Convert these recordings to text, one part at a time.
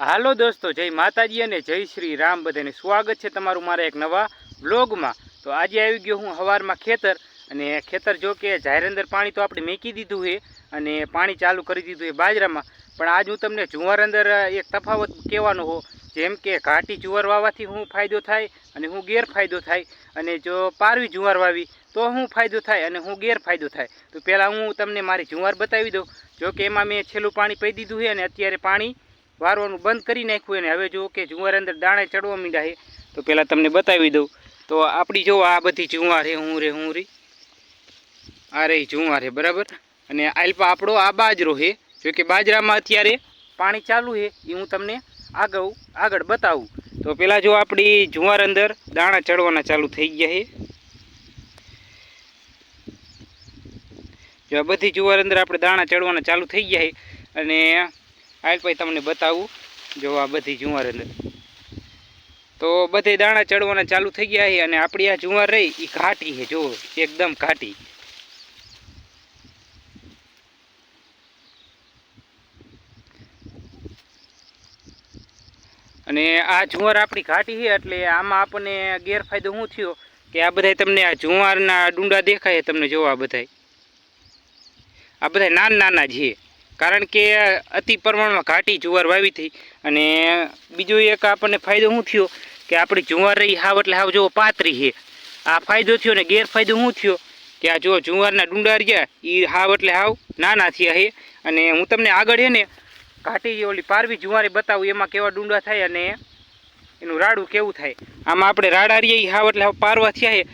હાલો દોસ્તો, જય માતાજી અને જય શ્રી રામ. બધાને સ્વાગત છે તમારું મારા એક નવા બ્લોગમાં તો આજે આવી ગયો હું હવારમાં ખેતર અને ખેતર જો કે જાહેર પાણી તો આપણે મેકી દીધું છે અને પાણી ચાલુ કરી દીધું છે બાજરામાં. પણ આજ હું તમને જુવાર અંદર એક તફાવત કહેવાનો હો, જેમ કે ઘાટી જુવાર વાવવાથી હું ફાયદો થાય અને હું ગેરફાયદો થાય. અને જો પારવી જુવાર વાવી તો હું ફાયદો થાય અને હું ગેરફાયદો થાય. તો પહેલાં હું તમને મારી જુવાર બતાવી દઉં. જો કે એમાં મેં છેલ્લું પાણી પી દીધું છે અને અત્યારે પાણી વારવાનું બંધ કરી નાખ્યું અને હવે જો કે જુવાર અંદર દાણે ચડવા માંડ્યા છે, તો પહેલાં તમને બતાવી દઉં. તો આપણી જો આ બધી જુવાર છે, હું રે, હું રી. આ રહી જુવાર છે, બરાબર? અને આલ્પા આપણો આ બાજરો છે, જો કે બાજરામાં અત્યારે પાણી ચાલુ છે, એ હું તમને આગળ આગળ બતાવું. તો પહેલાં જો આપણી જુવાર અંદર દાણા ચડવાના ચાલુ થઈ ગયા છે. જો આ બધી જુવાર અંદર આપણે દાણા ચડવાના ચાલુ થઈ ગયા છે, અને આલ્પાઈ તમને બતાવું. જો આ બધી જુવાર અંદર તો બધે દાણા ચડવાના ચાલુ થઈ ગયા છે અને આપણી આ જુવાર રહી એ ઘાટી છે, જો, એકદમ ઘાટી. અને આ જુવાર આપણી ઘાટી છે, એટલે આમાં આપણને ગેરફાયદો શું થયો? કે આ બધાય તમને આ જુવારના ડુંડા દેખાય તમને જોવા બધા આ બધા નાના નાના છે. કારણ કે અતિ પ્રમાણમાં ઘાટી જુવાર વાવી હતી અને બીજો એક આપણને ફાયદો શું થયો કે આપણી જુવાર રહી હાવ એટલે હાવ જો પાતરી છે. આ ફાયદો થયો ને ગેરફાયદો શું થયો કે આ જો જુવારના ડુંડા રહ્યા એ હાવ એટલે હાવ નાના થયા છે. અને હું તમને આગળ છે ને ઘાટી ઓલી પારવી જુવારી બતાવું, એમાં કેવા ડુંડા થાય અને એનું રાડું કેવું થાય. આમાં આપણે રાડા રહીએ હાવ એટલે હાવ પારવા થયા છે.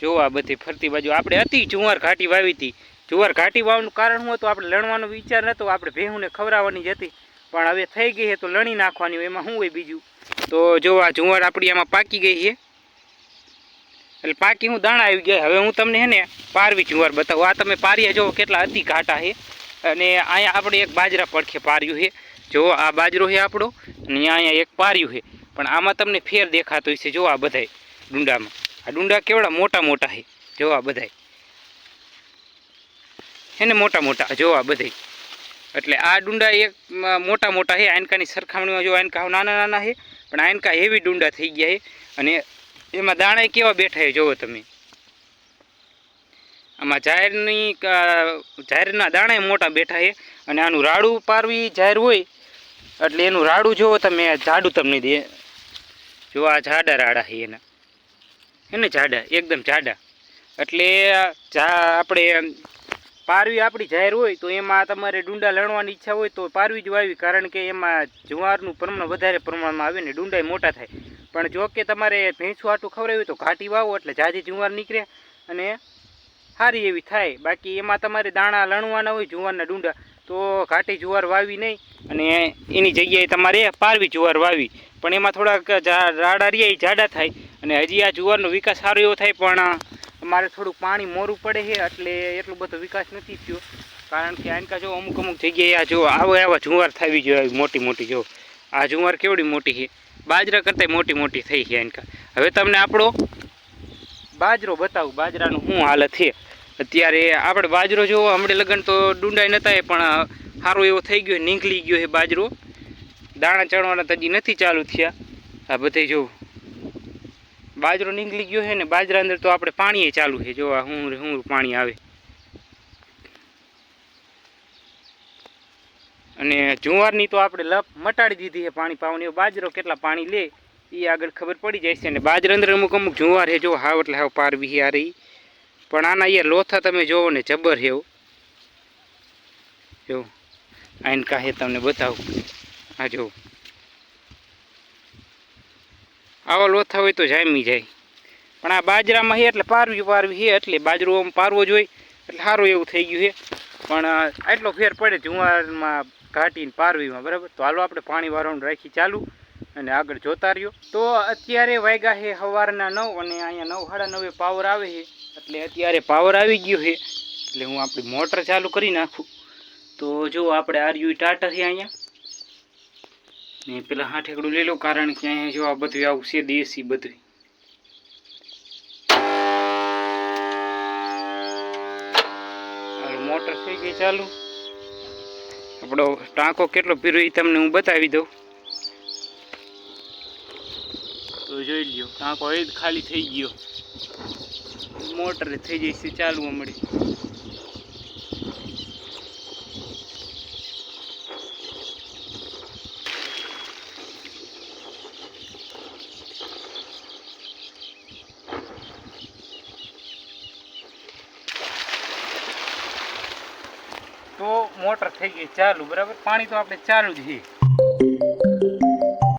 જોવા બધી ફરતી બાજુ આપણે અતિ જુવાર ઘાટી વાવી હતી. જુવાર ઘાટી વાવવાનું કારણ શું હતું આપણે લણવાનો વિચાર નહોતો આપણે ભેહુંને ખવડાવવાની જ હતી. પણ હવે થઈ ગઈ છે તો લણી નાખવાની હોય, એમાં શું હોય બીજું? તો જો આ જુવાર આપણી આમાં પાકી ગઈ છે. એટલે પાકી હું દાણા આવી ગયા. હવે હું તમને હે ને પારવી જુવાર બતાવું. આ તમે પારિયા જો કેટલા અતિ ઘાટા છે. અને અહીંયા આપણે એક બાજરા પડખે પાર્યું છે. જો આ બાજરો છે આપણો, અને અહીંયા એક પાર્યું છે. પણ આમાં તમને ફેર દેખાતો હશે. જો આ બધાય ડુંડામાં. આ ડુંડા કેવડા મોટા મોટા છે. જો આ બધાય. છે ને મોટા મોટા, જો આ એટલે આ ડુંડા એક મોટા મોટા છે, આયનકાની સરખામણીમાં જો આયનકા નાના નાના છે, પણ આનકા હેવી ડુંડા થઈ ગયા છે, અને એમાં દાણા કેવા બેઠા છે, જોવો તમે. આમાં જાહેરની જાહેરના દાણા મોટા બેઠા છે, અને આનું રાડું પારવી જાહેર હોય, એટલે એનું રાડું જોવો તમે જાડું તમને દે. જો આ જાડા રાડા છે એના. એને જાડા એકદમ જાડા એટલે આપણે પારવી આપણી જાહેર હોય તો એમાં તમારે ડુંડા લણવાની ઈચ્છા હોય તો પારવી જ વાવી, કારણ કે એમાં જુવારનું પ્રમાણ વધારે પ્રમાણમાં આવે ને ડુંડાય મોટા થાય. પણ જો કે તમારે ભેંસું આટું ખવડાવ્યું હોય તો ઘાટી વાવો એટલે જાજી જુવાર નીકળે અને સારી એવી થાય. બાકી એમાં તમારે દાણા લણવાના હોય જુવારના ડુંડા, તો ઘાટી જુવાર વાવી નહીં અને એની જગ્યાએ તમારે પારવી જુવાર વાવી. પણ એમાં થોડાક રાડા રહ્યા જાડા થાય અને હજી આ જુવારનો વિકાસ સારો એવો થાય પણ અમારે થોડુંક પાણી મોરું પડે છે, એટલે એટલો બધો વિકાસ નથી થયો. કારણ કે આનકા જો અમુક અમુક જગ્યાએ આ જો આવા આવા જુવાર થવી જોઈએ મોટી મોટી જો. આ જુવાર કેવડી મોટી છે? બાજરા કરતાં મોટી મોટી થઈ છે આનકા હવે તમને આપણો બાજરો બતાવું. બાજરાનું શું હાલત છે? અત્યારે આપણે બાજરો જો, હમણાં લગ્ન તો ડુંડાઈ નતા પણ સારો એવો થઈ ગયો, નીકળી ગયો છે બાજરો. દાણા ચડવાના તજી નથી ચાલુ થયા. આ બધે જો બાજરો નીકળી ગયો છે ને બાજરા અંદર તો આપણે પાણી ચાલુ છે. જો આ હું હું પાણી આવે. અને જુવારની તો આપણે લપ મટાડી દીધી છે પાણી પાવાની. હવે બાજરો કેટલા પાણી લે, એ આગળ ખબર પડી જાય છે. અને બાજરા અંદર અમુક અમુક જુવાર છે. જો હાવ એટલે હાવ પારવી આ રહી. પણ આના અહીંયા લોથા તમે જોવો ને જબર એવું જો. આઈન કાહે તમને બતાવું. આ જો. આવા લોથા હોય તો જામી જાય. પણ આ બાજરામાં છે એટલે પારવી પારવી છે એટલે બાજરો આમ પારવો જોઈએ એટલે સારું એવું થઈ ગયું છે પણ આટલો ફેર પડે જુવારમાં ઘાટીને પારવીમાં, બરાબર? તો હાલો આપણે પાણી વાળવાનું રાખી ચાલુ અને આગળ જોતા રહ્યો. તો અત્યારે વાગ્યા છે સવારના નવ અને અહીંયા નવ, સાડા નવે પાવર આવે છે એટલે અત્યારે પાવર આવી ગયો છે એટલે હું આપણી મોટર ચાલુ કરી નાખું. તો જો આપણે આર્યુ ટાટા છે અહીંયા. ને પેલા હાથેકડું લઈ લો, કારણ કે અહીંયા જો આ બધું આવશે દેશી બધું. મોટર થઈ ગઈ ચાલુ. આપણો ટાંકો કેટલો પીરો એ તમને હું બતાવી દઉં. તો જોઈ લ્યો, ટાંકો એ ખાલી થઈ ગયો. મોટર થઈ જશે, ચાલુ હમણાં. તો મોટર થઈ ગઈ ચાલુ બરાબર? પાણી તો આપણે ચાલુ જ છે.